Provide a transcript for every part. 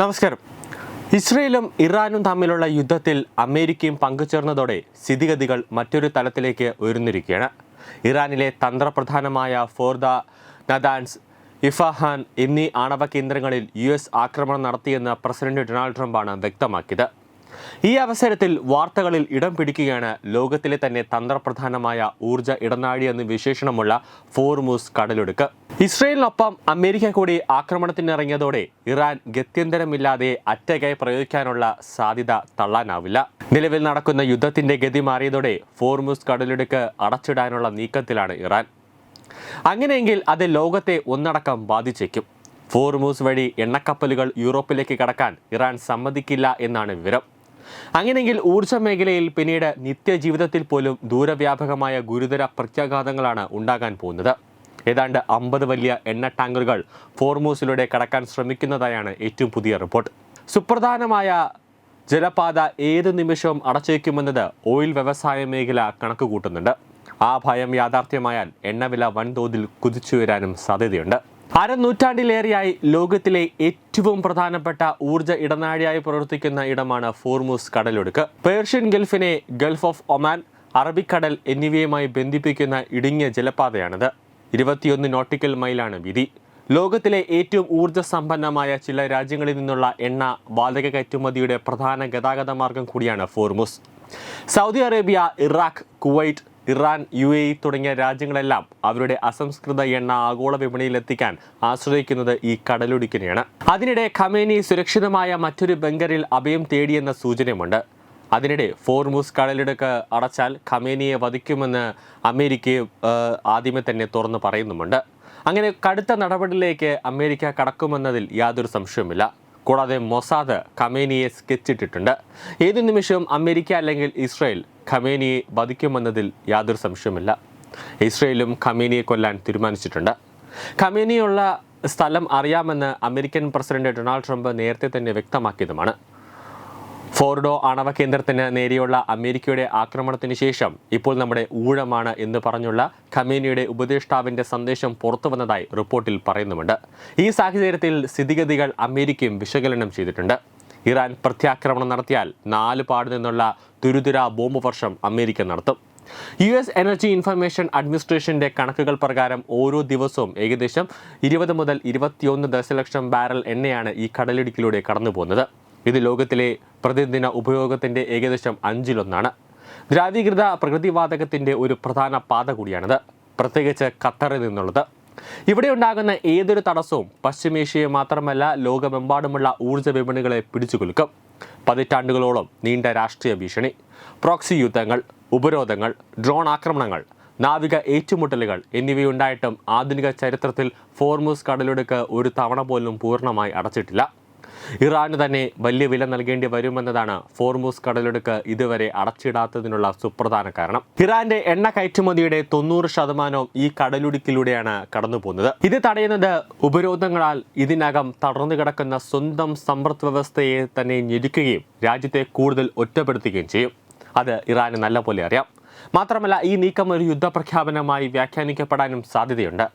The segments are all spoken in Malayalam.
നമസ്കാരം. ഇസ്രയേലും ഇറാനും തമ്മിലുള്ള യുദ്ധത്തിൽ അമേരിക്കയും പങ്കുചേർന്നതോടെ സ്ഥിതിഗതികൾ മറ്റൊരു തലത്തിലേക്ക് ഉയർന്നിരിക്കുകയാണ്. ഇറാനിലെ തന്ത്രപ്രധാനമായ ഫോർദ നദാൻസ് ഇഫാഹാൻ എന്നീ ആണവ കേന്ദ്രങ്ങളിൽ യു എസ് ആക്രമണം നടത്തിയെന്ന് പ്രസിഡന്റ് ഡൊണാൾഡ് ട്രംപാണ് വ്യക്തമാക്കിയത്. ഈ അവസരത്തിൽ വാർത്തകളിൽ ഇടം പിടിക്കുകയാണ്. ലോകത്തിലെ തന്നെ തന്ത്രപ്രധാനമായ ഊർജ ഇടനാഴി എന്ന് വിശേഷണമുള്ള ഫോർമൂസ് കടലൊടുക്ക്. ഇസ്രയേലിനൊപ്പം അമേരിക്ക കൂടി ആക്രമണത്തിനിറങ്ങിയതോടെ ഇറാൻ ഗത്യന്തരമില്ലാതെ അറ്റകൈ പ്രയോഗിക്കാനുള്ള സാധ്യത തള്ളാനാവില്ല. നിലവിൽ നടക്കുന്ന യുദ്ധത്തിന്റെ ഗതി മാറിയതോടെ ഫോർമൂസ് കടലിടുക്ക് അടച്ചിടാനുള്ള നീക്കത്തിലാണ് ഇറാൻ. അങ്ങനെയെങ്കിൽ അത് ലോകത്തെ ഒന്നടക്കം ബാധിച്ചേക്കും. ഫോർമൂസ് വഴി എണ്ണക്കപ്പലുകൾ യൂറോപ്പിലേക്ക് കടക്കാൻ ഇറാൻ സമ്മതിക്കില്ല എന്നാണ് വിവരം. അങ്ങനെയെങ്കിൽ ഊർജ മേഖലയിൽ പിന്നീട് നിത്യജീവിതത്തിൽ പോലും ദൂരവ്യാപകമായ ഗുരുതര പ്രത്യാഘാതങ്ങളാണ് ഉണ്ടാകാൻ പോകുന്നത്. ഏതാണ്ട് അമ്പത് വലിയ എണ്ണ ടാങ്കറുകൾ ഫോർമൂസിലൂടെ കടക്കാൻ ശ്രമിക്കുന്നതായാണ് ഏറ്റവും പുതിയ റിപ്പോർട്ട്. സുപ്രധാനമായ ജലപാത ഏത് നിമിഷവും അടച്ചേക്കുമെന്നത് ഓയിൽ വ്യവസായ മേഖല കണക്കുകൂട്ടുന്നുണ്ട്. ആ ഭയം യാഥാർത്ഥ്യമായാൽ എണ്ണവില വൻതോതിൽ കുതിച്ചുയരാനും സാധ്യതയുണ്ട്. അരനൂറ്റാണ്ടിലേറെയായി ലോകത്തിലെ ഏറ്റവും പ്രധാനപ്പെട്ട ഊർജ ഇടനാഴിയായി പ്രവർത്തിക്കുന്ന ഇടമാണ് ഫോർമൂസ് കടലൊടുക്ക് പേർഷ്യൻ ഗൾഫിനെ ഗൾഫ് ഓഫ് ഒമാൻ അറബിക്കടൽ എന്നിവയുമായി ബന്ധിപ്പിക്കുന്ന ഇടുങ്ങിയ ജലപാതയാണിത്. ഇരുപത്തിയൊന്ന് നോട്ടിക്കൽ മൈലാണ് വീതി. ലോകത്തിലെ ഏറ്റവും ഊർജ സമ്പന്നമായ ചില രാജ്യങ്ങളിൽ നിന്നുള്ള എണ്ണ വാതക കയറ്റുമതിയുടെ പ്രധാന ഗതാഗത മാർഗം കൂടിയാണ് Hormuz. Saudi Arabia Iraq Kuwait Iran U A തുടങ്ങിയ രാജ്യങ്ങളെല്ലാം അവരുടെ അസംസ്കൃത എണ്ണ ആഗോള വിപണിയിൽ എത്തിക്കാൻ ആശ്രയിക്കുന്നത് ഈ കടലുടിക്കിനെയാണ്. അതിനിടെ ഖമേനി സുരക്ഷിതമായ മറ്റൊരു ബംഗറിൽ അഭയം തേടിയെന്ന സൂചനയുമുണ്ട്. അതിനിടെ ഫോർമൂസ് കടലിടുക്ക് അടച്ചാൽ ഖമേനിയെ വധിക്കുമെന്ന് അമേരിക്ക ഏഹ്, ആദ്യമേ തന്നെ തുറന്നു പറയുന്നുമുണ്ട്. അങ്ങനെ കടുത്ത നടപടിയിലേക്ക് അമേരിക്ക കടക്കുമെന്നതിൽ യാതൊരു സംശയവുമില്ല. കൂടാതെ മൊസാദ് ഖമേനിയെ സ്കെച്ചിട്ടിട്ടുണ്ട്. ഏതു നിമിഷവും അമേരിക്ക അല്ലെങ്കിൽ ഇസ്രായേൽ ഖമേനിയെ വധിക്കുമെന്നതിൽ യാതൊരു സംശയമില്ല ഇസ്രയേലും ഖമേനിയെ കൊല്ലാൻ തീരുമാനിച്ചിട്ടുണ്ട്. ഖമേനിയുള്ള സ്ഥലം അറിയാമെന്ന് അമേരിക്കൻ പ്രസിഡന്റ് ഡൊണാൾഡ് ട്രംപ് നേരത്തെ തന്നെ വ്യക്തമാക്കിയതുമാണ്. ഫോർഡോ ആണവ കേന്ദ്രത്തിന് നേരെയുള്ള അമേരിക്കയുടെ ആക്രമണത്തിന് ശേഷം ഇപ്പോൾ നമ്മുടെ ഊഴമാണ് എന്ന് പറഞ്ഞുള്ള ഖമേനിയുടെ ഉപദേഷ്ടാവിന്റെ സന്ദേശം പുറത്തു വന്നതായി റിപ്പോർട്ടിൽ പറയുന്നുമുണ്ട്. ഈ സാഹചര്യത്തിൽ സ്ഥിതിഗതികൾ അമേരിക്കയും വിശകലനം ചെയ്തിട്ടുണ്ട്. ഇറാൻ പ്രത്യാക്രമണം നടത്തിയാൽ നാല് പാട് നിന്നുള്ള തുരുതുര ബോംബ് വർഷം അമേരിക്ക നടത്തും. യു എസ് എനർജി ഇൻഫർമേഷൻ അഡ്മിനിസ്ട്രേഷന്റെ കണക്കുകൾ പ്രകാരം ഓരോ ദിവസവും ഏകദേശം ഇരുപത് മുതൽ ഇരുപത്തിയൊന്ന് ദശലക്ഷം ബാരൽ എണ്ണയാണ് ഈ കടലിടുക്കിലൂടെ കടന്നു പോകുന്നത് ഇത് ലോകത്തിലെ പ്രതിദിന ഉപയോഗത്തിന്റെ ഏകദേശം അഞ്ചിലൊന്നാണ്. ദ്രാവീകൃത പ്രകൃതിവാതകത്തിന്റെ ഒരു പ്രധാന പാത കൂടിയാണിത്. പ്രത്യേകിച്ച് ഖത്തറിൽ നിന്നുള്ളത്. ഇവിടെ ഉണ്ടാകുന്ന ഏതൊരു തടസ്സവും പശ്ചിമേഷ്യയെ മാത്രമല്ല ലോകമെമ്പാടുമുള്ള ഊർജ വിപണികളെ പിടിച്ചുകുലുക്കും. പതിറ്റാണ്ടുകളോളം നീണ്ട രാഷ്ട്രീയ ഭീഷണി പ്രോക്സി യുദ്ധങ്ങൾ ഉപരോധങ്ങൾ ഡ്രോൺ ആക്രമണങ്ങൾ നാവിക ഏറ്റുമുട്ടലുകൾ എന്നിവയുണ്ടായിട്ടും ആധുനിക ചരിത്രത്തിൽ ഫോർമൂസ് കടലൊടുക്ക് ഒരു തവണ പോലും പൂർണമായി അടച്ചിട്ടില്ല. ഇറാന് തന്നെ വലിയ വില നൽകേണ്ടി വരുമെന്നതാണ് ഫോർമൂസ് കടലെടുക്ക് ഇതുവരെ അടച്ചിടാത്തതിനുള്ള സുപ്രധാന കാരണം. ഇറാന്റെ എണ്ണ കയറ്റുമതിയുടെ തൊണ്ണൂറ് ശതമാനവും ഈ കടലുടുക്കിലൂടെയാണ് കടന്നു പോകുന്നത് ഇത് തടയുന്നത് ഉപരോധങ്ങളാൽ ഇതിനകം തടർന്നു കിടക്കുന്ന സ്വന്തം സമ്പദ് വ്യവസ്ഥയെ തന്നെ ഞെരുക്കുകയും രാജ്യത്തെ കൂടുതൽ ഒറ്റപ്പെടുത്തുകയും ചെയ്യും. അത് ഇറാന് നല്ല പോലെ അറിയാം. മാത്രമല്ല ഈ നീക്കം ഒരു യുദ്ധപ്രഖ്യാപനമായി വ്യാഖ്യാനിക്കപ്പെടാനും സാധ്യതയുണ്ട്.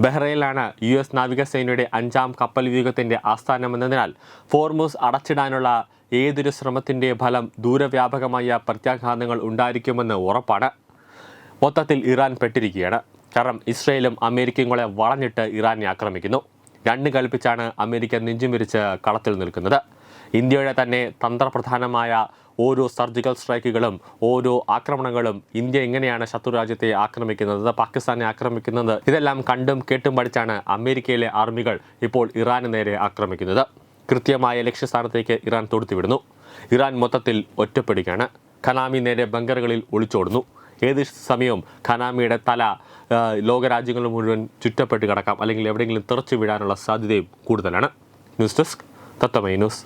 ബഹ്റൈനിലാണ് യു എസ് നാവികസേനയുടെ അഞ്ചാം കപ്പൽ വ്യൂഹത്തിന്റെ ആസ്ഥാനമെന്നതിനാൽ ഫോർമൂസ് അടച്ചിടാനുള്ള ഏതൊരു ശ്രമത്തിന്റെ ഫലം ദൂരവ്യാപകമായ പ്രത്യാഘാതങ്ങൾ ഉണ്ടായിരിക്കുമെന്ന് ഉറപ്പാണ്. മൊത്തത്തിൽ ഇറാൻ പെട്ടിരിക്കുകയാണ്. കാരണം ഇസ്രയേലും അമേരിക്കയും കൂടെ വളഞ്ഞിട്ട് ഇറാനെ ആക്രമിക്കുന്നു. രണ്ട് കൽപ്പിച്ചാണ് അമേരിക്ക നെഞ്ചും വിരിച്ച് കളത്തിൽ നിൽക്കുന്നത്. ഇന്ത്യയുടെ തന്നെ തന്ത്രപ്രധാനമായ ഓരോ സർജിക്കൽ സ്ട്രൈക്കുകളും ഓരോ ആക്രമണങ്ങളും ഇന്ത്യ എങ്ങനെയാണ് ശത്രു രാജ്യത്തെ ആക്രമിക്കുന്നത് പാകിസ്ഥാനെ ആക്രമിക്കുന്നത് ഇതെല്ലാം കണ്ടും കേട്ടും പഠിച്ചാണ് അമേരിക്കയിലെ ആർമികൾ ഇപ്പോൾ ഇറാന് നേരെ ആക്രമിക്കുന്നത്. കൃത്യമായ ലക്ഷ്യസ്ഥാനത്തേക്ക് ഇറാൻ തൊടുത്തിവിടുന്നു. ഇറാൻ മൊത്തത്തിൽ ഒറ്റപ്പെടുകയാണ് ഖനാമി നേരെ ബങ്കറുകളിൽ ഒളിച്ചോടുന്നു. ഏത് സമയവും ഖനാമിയുടെ തല ലോകരാജ്യങ്ങൾ മുഴുവൻ ചുറ്റപ്പെട്ട് കിടക്കാം. അല്ലെങ്കിൽ എവിടെയെങ്കിലും തെറച്ചു വീഴാനുള്ള സാധ്യതയും കൂടുതലാണ്. ന്യൂസ് ഡെസ്ക് തത്തമൈ ന്യൂസ്.